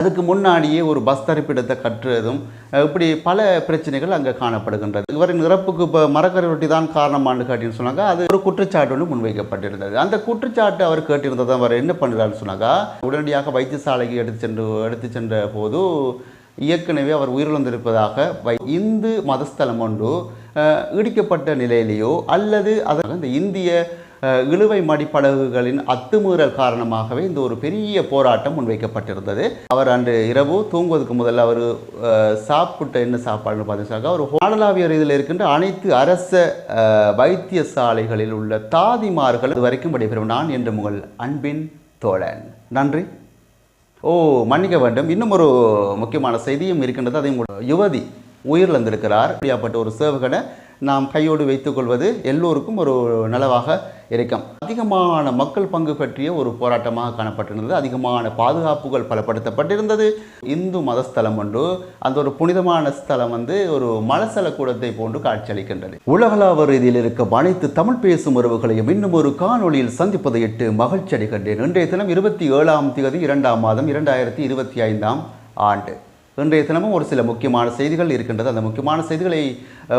அதுக்கு முன்னாடியே ஒரு பஸ் தரிப்பிடத்தை கட்டுறதும் இப்படி பல பிரச்சனைகள் அங்கே காணப்படுகின்றது. இவரின் இறப்புக்கு இப்போ மரக்கரை ரொட்டி தான் காரணமானு காட்டின்னு சொன்னாங்க அது ஒரு குற்றச்சாட்டு ஒன்று முன்வைக்கப்பட்டிருந்தது. அந்த குற்றச்சாட்டு அவர் கேட்டிருந்ததை அவர் என்ன பண்ணுறாருன்னு சொன்னாக்கா உடனடியாக வைத்தியசாலைக்கு எடுத்து சென்று எடுத்து சென்ற போது ஏற்கனவே அவர் உயிரிழந்திருப்பதாக வை இந்து மதஸ்தலம் ஒன்று இடிக்கப்பட்ட நிலையிலேயோ அல்லது அதற்கு இந்த இந்திய இழுவை மடிப்படகுகளின் அத்துமீறல் காரணமாகவே இந்த ஒரு பெரிய போராட்டம் முன்வைக்கப்பட்டிருந்தது. அவர் அன்று இரவு தூங்குவதற்கு முதல்ல அவர் சாப்பிட்ட என்ன சாப்பாடுன்னு பார்த்தீங்கன்னாக்கா ஒரு மாடலாவிய ரீதியில் இருக்கின்ற அனைத்து அரச வைத்தியசாலைகளில் உள்ள தாதிமார்கள் இது வரைக்கும் விடைபெறும் நான் என்று உங்கள் அன்பின் தோழன். நன்றி. ஓ மன்னிக்க வேண்டும். இன்னும் ஒரு முக்கியமான செய்தியும் இருக்கின்றது. அதையும் யுவதி உயிரிழந்திருக்கிறார். அப்படியாப்பட்ட ஒரு சேவகனை நாம் கையோடு வைத்துக்கொள்வது எல்லோருக்கும் ஒரு நலவாக இருக்கும். அதிகமான மக்கள் பங்கு பற்றிய ஒரு போராட்டமாக காணப்பட்டிருந்தது. அதிகமான பாதுகாப்புகள் பலப்படுத்தப்பட்டிருந்தது. இந்து மதஸ்தலம் ஒன்று அந்த ஒரு புனிதமான ஸ்தலம் வந்து ஒரு மலசல கூடத்தை போன்று காட்சியளிக்கின்றது. உலகளாவ ரீதியில் இருக்கும் அனைத்து தமிழ் பேசும் உறவுகளையும் இன்னும் ஒரு காணொளியில் சந்திப்பதை இட்டு மகிழ்ச்சி அடைகின்றேன் இன்றைய தினம் இருபத்தி ஏழாம் தேதி இரண்டாம் மாதம் இரண்டாயிரத்தி இருபத்தி ஐந்தாம் ஆண்டு. இன்றைய தினமும் ஒரு சில முக்கியமான செய்திகள் இருக்கின்றது. அந்த முக்கியமான செய்திகளை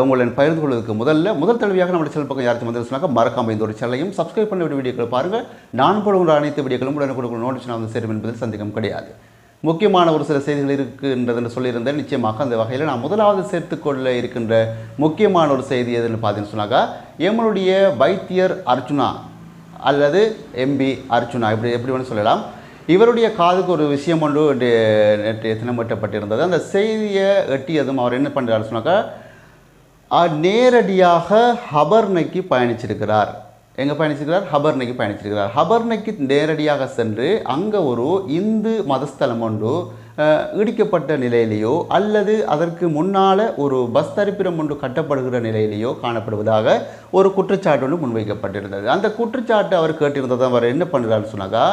உங்களுடன் பகிர்ந்து கொள்வதற்கு முதல்ல முதல் தடவையாக நம்முடைய சேனல் பக்கம் யாருக்கும் வந்து சொன்னாக்க மறக்காம இந்த ஒரு சேனலையும் சப்ஸ்கிரைப் பண்ண வேண்டிய வீடியோக்கள் பாருங்கள் நான் போடுகிற அனைத்து வீடியோக்களும் உடனே கொடுக்கிற நோட்டிஃபிகேஷன் வந்து சேரும் என்பதில் சந்தேகம் கிடையாது. முக்கியமான ஒரு சில செய்திகள் இருக்கின்றதுன்னு சொல்லியிருந்தேன். நிச்சயமாக அந்த வகையில் நான் முதலாவது சேர்த்துக்கொள்ள இருக்கின்ற முக்கியமான ஒரு செய்தி எதுன்னு பார்த்தீங்கன்னு சொன்னாக்கா எங்களுடைய வைத்தியர் அர்ச்சுனா அல்லது எம்பி அர்ச்சுனா இப்படி எப்படி வேணும் சொல்லலாம். இவருடைய காதுக்கு ஒரு விஷயம் ஒன்று இன்று நேற்றைய தினம் எட்டப்பட்டிருந்தது அந்த செய்தியை எட்டியதும் அவர் என்ன பண்ணுறாரு சொன்னாக்கா நேரடியாக ஹபர்னைக்கு பயணிச்சிருக்கிறார். எங்கே பயணிச்சிருக்கிறார்? ஹபர்னைக்கு பயணிச்சிருக்கிறார். ஹபர்னைக்கு நேரடியாக சென்று அங்கே ஒரு இந்து மதஸ்தலம் ஒன்று இடிக்கப்பட்ட நிலையிலேயோ அல்லது அதற்கு முன்னால் ஒரு பஸ் தரிப்பிடம் ஒன்று கட்டப்படுகிற நிலையிலேயோ காணப்படுவதாக ஒரு குற்றச்சாட்டு ஒன்று முன்வைக்கப்பட்டிருந்தது. அந்த குற்றச்சாட்டு அவர் கேட்டிருந்ததை அவர் என்ன பண்ணுறாருன்னு சொன்னாக்கா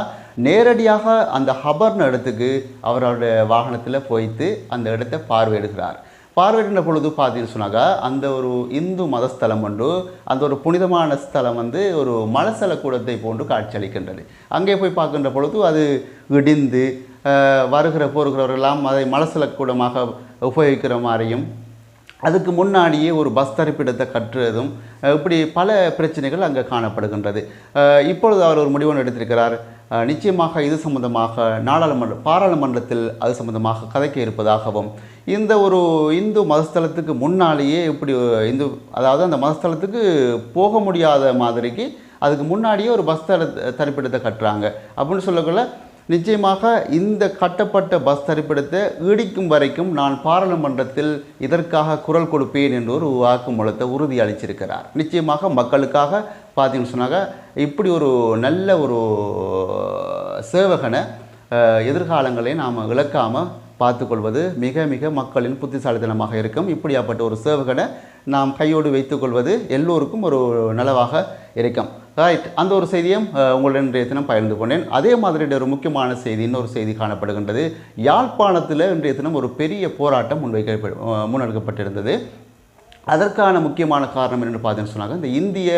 நேரடியாக அந்த ஹபர்ன இடத்துக்கு அவரோட வாகனத்தில் போய்த்து அந்த இடத்தை பார்வையிடுகிறார். பார்வையிடுகிற பொழுது பார்த்தீங்கன்னு சொன்னாக்கா அந்த ஒரு இந்து மதஸ்தலம் ஒன்று அந்த ஒரு புனிதமான ஸ்தலம் வந்து ஒரு மலசல கூடத்தை போன்று காட்சியளிக்கின்றது. அங்கே போய் பார்க்கின்ற பொழுது அது இடிந்து வருகிற போகிறவரெல்லாம் அதை மலசல கூடமாக உபயோகிக்கிற மாதிரியும் அதுக்கு முன்னாடியே ஒரு பஸ் தரிப்பிடத்தை கட்டுறதும் இப்படி பல பிரச்சனைகள் அங்கே காணப்படுகின்றது. இப்பொழுது அவர் ஒரு முடிவு எடுத்திருக்கிறார். நிச்சயமாக இது சம்பந்தமாக நாடாளுமன்ற பாராளுமன்றத்தில் அது சம்பந்தமாக கதைக்க இருப்பதாகவும் இந்த ஒரு இந்து மதஸ்தலத்துக்கு முன்னாலேயே இப்படி இந்து அதாவது அந்த மதஸ்தலத்துக்கு போக முடியாத மாதிரிக்கு அதுக்கு முன்னாடியே ஒரு பஸ் தர தரிப்பிடத்தை கட்டுறாங்க. அப்படின்னு சொல்லக்குள்ள நிச்சயமாக இந்த கட்டப்பட்ட பஸ் தரிப்பிடத்தை ஈடிக்கும் வரைக்கும் நான் பாராளுமன்றத்தில் இதற்காக குரல் கொடுப்பேன் என்று ஒரு வாக்குமூலத்தை உறுதியளிச்சிருக்கிறார் நிச்சயமாக மக்களுக்காக பார்த்தீங்கன்னு சொன்னாங்க இப்படி ஒரு நல்ல ஒரு சேவகனை எதிர்காலங்களை நாம் இழக்காமல் பார்த்துக்கொள்வது மிக மிக மக்களின் புத்திசாலித்தனமாக இருக்கும். இப்படியாப்பட்ட ஒரு சேவகனை நாம் கையோடு வைத்துக்கொள்வது எல்லோருக்கும் ஒரு நலவாக இருக்கும். ரைட் அந்த ஒரு செய்தியும் உங்களுடன் இன்றைய தினம் பகிர்ந்து கொண்டேன். அதே மாதிரி ஒரு முக்கியமான செய்தி இன்னொரு செய்தி காணப்படுகின்றது. யாழ்ப்பாணத்தில் இன்றைய தினம் ஒரு பெரிய போராட்டம் முன்வைக்க முன்னெடுக்கப்பட்டிருந்தது. அதற்கான முக்கியமான காரணம் என்னென்னு பார்த்தீங்கன்னு சொன்னாங்க இந்த இந்திய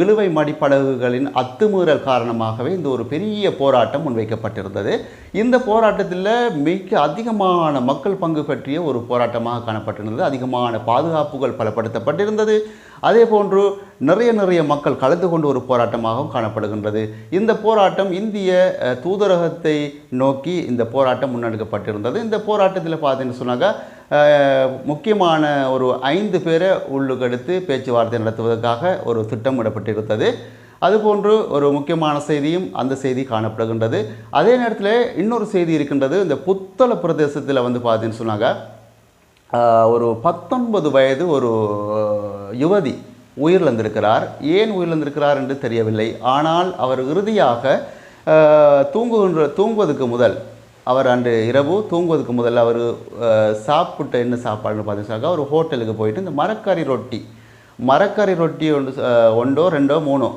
இழுவை மடிப்படகுகளின் அத்துமீறல் காரணமாகவே இந்த ஒரு பெரிய போராட்டம் முன்வைக்கப்பட்டிருந்தது. இந்த போராட்டத்தில் மிக அதிகமான மக்கள் பங்கு பற்றிய ஒரு போராட்டமாக காணப்பட்டிருந்தது. அதிகமான பாதுகாப்புகள் பலப்படுத்தப்பட்டிருந்தது. அதே போன்று நிறைய நிறைய மக்கள் கலந்து கொண்டு ஒரு போராட்டமாகவும் காணப்படுகின்றது. இந்த போராட்டம் இந்திய தூதரகத்தை நோக்கி இந்த போராட்டம் முன்னெடுக்கப்பட்டிருந்தது. இந்த போராட்டத்தில் பார்த்தீங்கன்னு சொன்னாங்க முக்கியமான ஒரு ஐந்து பேரை உள்ளுக்கெடுத்து பேச்சுவார்த்தை நடத்துவதற்காக ஒரு திட்டமிடப்பட்டிருந்தது அதுபோன்று ஒரு முக்கியமான செய்தியும் அந்த செய்தி காணப்படுகின்றது. அதே நேரத்தில் இன்னொரு செய்தி இருக்கின்றது. இந்த புத்தள பிரதேசத்தில் வந்து பார்த்தீங்கன்னு சொன்னாங்க. ஒரு பத்தொன்பது வயது ஒரு யுவதி உயிரிழந்திருக்கிறார். ஏன் உயிரிழந்திருக்கிறார் என்று தெரியவில்லை. ஆனால் அவர் இறுதியாக தூங்குகின்ற தூங்குவதற்கு முதல் அவர் அன்று இரவு தூங்குவதுக்கு முதல்ல அவர் சாப்பிட்ட என்ன சாப்பாடுன்னு பார்த்தீங்கன்னாக்கா ஒரு ஹோட்டலுக்கு போயிட்டு இந்த மரக்கறி ரொட்டி. மரக்கறி ரொட்டி ஒன்று ஒன்றோ ரெண்டோ மூணோ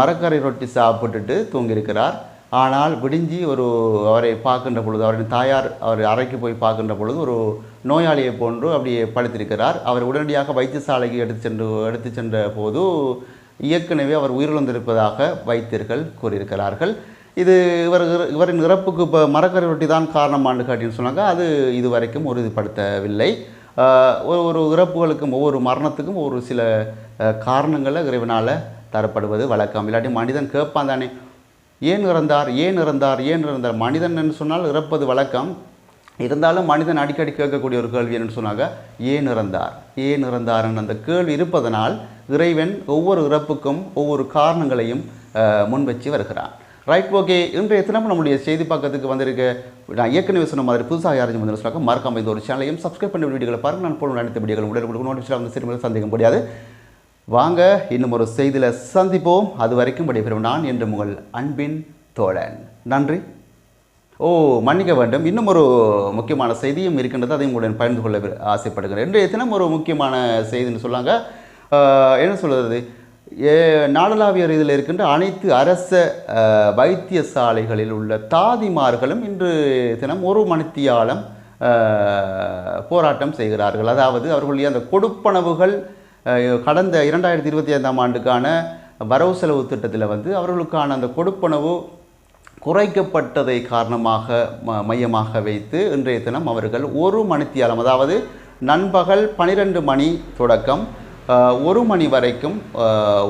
மரக்கறி ரொட்டி சாப்பிட்டுட்டு தூங்கியிருக்கிறார். ஆனால் விடிஞ்சி ஒரு அவரை பார்க்கின்ற பொழுது அவரின் தாயார் அவர் அறைக்கு போய் பார்க்கின்ற பொழுது ஒரு நோயாளியை போன்று அப்படியே படுத்திருக்கிறார். அவர் உடனடியாக வைத்தியசாலைக்கு எடுத்து சென்று எடுத்து சென்ற போது ஏற்கனவே அவர் உயிரிழந்திருப்பதாக வைத்தியர்கள் கூறியிருக்கிறார்கள். இது இவர் இவரின் இறப்புக்கு இப்போ மரக்கரை ரொட்டி தான் காரணமானு காட்டின்னு சொன்னாங்க. அது இதுவரைக்கும் உறுதிப்படுத்தவில்லை. ஒரு ஒரு இறப்புகளுக்கும் ஒவ்வொரு மரணத்துக்கும் ஒரு சில காரணங்களை இறைவனால் தரப்படுவது வழக்கம். இல்லாட்டி மனிதன் கேட்பான் தானே. ஏன் இறந்தார்? ஏன் இறந்தார்? ஏன் இறந்தார்? மனிதன் என்று சொன்னால் இறப்பது வழக்கம். இருந்தாலும் மனிதன் அடிக்கடி கேட்கக்கூடிய ஒரு கேள்வி என்னன்னு சொன்னாங்க. ஏன் இறந்தார்? ஏன் இறந்தார் அந்த கேள்வி இருப்பதனால் இறைவன் ஒவ்வொரு இறப்புக்கும் ஒவ்வொரு காரணங்களையும் முன்வச்சு வருகிறான். ரைட் ஓகே இன்றைய தினம் நம்முடைய செய்தி பக்கத்துக்கு வந்திருக்க நான் ஏற்கனவே சொன்ன மாதிரி புதுசாக யாரும் வந்து சொன்னாங்க மறக்காம இந்த ஒரு சேனலையும் சப்ஸ்கிரைப் பண்ணி வீடியோகளை பாருங்கள் நான் போன அனைத்து வீடியோகள் உடனே நோட்டிஃபிகேஷன் வந்து சரி சந்தேகம் முடியாது. வாங்க இன்னும் ஒரு செய்தியில் சந்திப்போம். அது வரைக்கும் விடைபெறும் நான் என்று உங்கள் அன்பின் தோழன். நன்றி. ஓ மன்னிக்க வேண்டும். இன்னும் ஒரு முக்கியமான செய்தியும் இருக்கின்றது. அதையும் உங்களுடன் பகிர்ந்து கொள்ள ஆசைப்படுகிறேன். இன்றைய தினம் ஒரு முக்கியமான செய்தின்னு சொல்லாங்க. என்ன சொல்கிறது நாடளாவிய ரீதியில் இருக்கின்ற அனைத்து அரச வைத்தியசாலைகளில் உள்ள தாதிமார்களும் இன்று தினம் ஒரு மணித்தியாலம் போராட்டம் செய்கிறார்கள். அதாவது அவர்களுடைய அந்த கொடுப்பனவுகள் கடந்த இரண்டாயிரத்தி இருபத்தி ஐந்தாம் ஆண்டுக்கான வரவு செலவு திட்டத்தில் வந்து அவர்களுக்கான அந்த கொடுப்பனவு குறைக்கப்பட்டதை காரணமாக ம- மையமாக வைத்து இன்றைய தினம் அவர்கள் ஒரு மணித்தியாலம் அதாவது நண்பகல் பனிரெண்டு மணி தொடக்கம் ஒரு மணி வரைக்கும்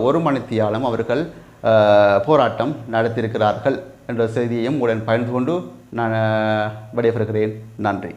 ஒரு மணித்தியாலும் அவர்கள் போராட்டம் நடத்தியிருக்கிறார்கள் என்ற செய்தியையும் உடன் பகிர்ந்து கொண்டு நான் விடைபெறுகிறேன். நன்றி.